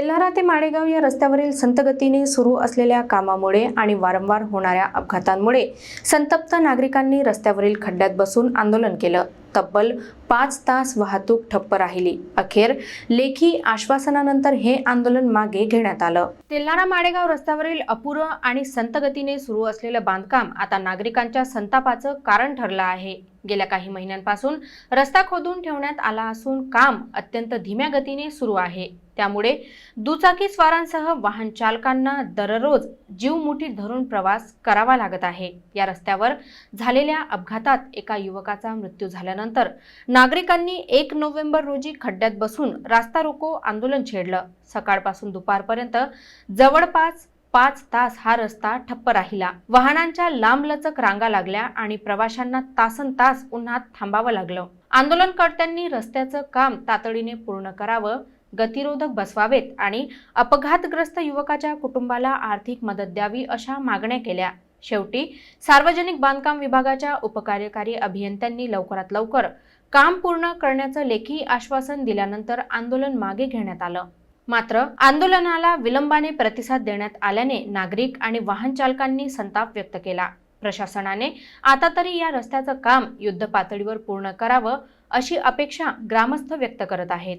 तेल्हारा ते माळेगाव या रस्त्यावरील संतगतीने सुरू असलेल्या कामामुळे आणि वारंवार होणाऱ्या अपघातांमुळे संतप्त नागरिकांनी रस्त्यावरील खड्ड्यात बसून आंदोलन केलं. तब्बल पाच तास वाहतूक ठप्प राहिली. अखेर लेखी आश्वासनानंतर हे आंदोलन मागे घेण्यात आलं. तेल्हारा माडेगाव रस्त्यावरील अपुरं आणि संत गतीने सुरू असलेलं बांधकाम आता नागरिकांच्या संतापाचं कारण ठरलं आहे. गेल्या काही महिन्यांपासून रस्ता खोदून ठेवण्यात आला असून काम अत्यंत धीम्या गतीने सुरू आहे. त्यामुळे दुचाकी स्वारांसह वाहन चालकांना दररोज जीव मुठीत धरून प्रवास करावा लागत आहे. या रस्त्यावर झालेल्या अपघातात एका युवकाचा मृत्यू झाल्यानंतर नागरिकांनी एक नोव्हेंबर रोजी खड्ड्यात बसून रास्ता रोको आंदोलन छेडलं. सकाळपासून दुपारपर्यंत जवळपास पाच तास हा रस्ता ठप्प राहिला. वाहनांच्या लांबलचक रांगा लागल्या आणि प्रवाशांना तासन तास उन्हात थांबावं लागलं. आंदोलनकर्त्यांनी रस्त्याचं काम तातडीने पूर्ण करावं गतिरोधक बसवावेत आणि अपघातग्रस्त युवकाच्या कुटुंबाला आर्थिक मदत द्यावी अशा मागण्या केल्या. शेवटी सार्वजनिक बांधकाम विभागाच्या उपकार्यकारी अभियंत्यांनी लवकरात लवकर काम पूर्ण करण्याचं लेखी आश्वासन दिल्यानंतर आंदोलन मागे घेण्यात आलं. मात्र आंदोलनाला विलंबाने प्रतिसाद देण्यात आल्याने नागरिक आणि वाहन चालकांनी संताप व्यक्त केला. प्रशासनाने आता तरी या रस्त्याचं काम युद्ध पातळीवर पूर्ण करावं अशी अपेक्षा ग्रामस्थ व्यक्त करत आहेत.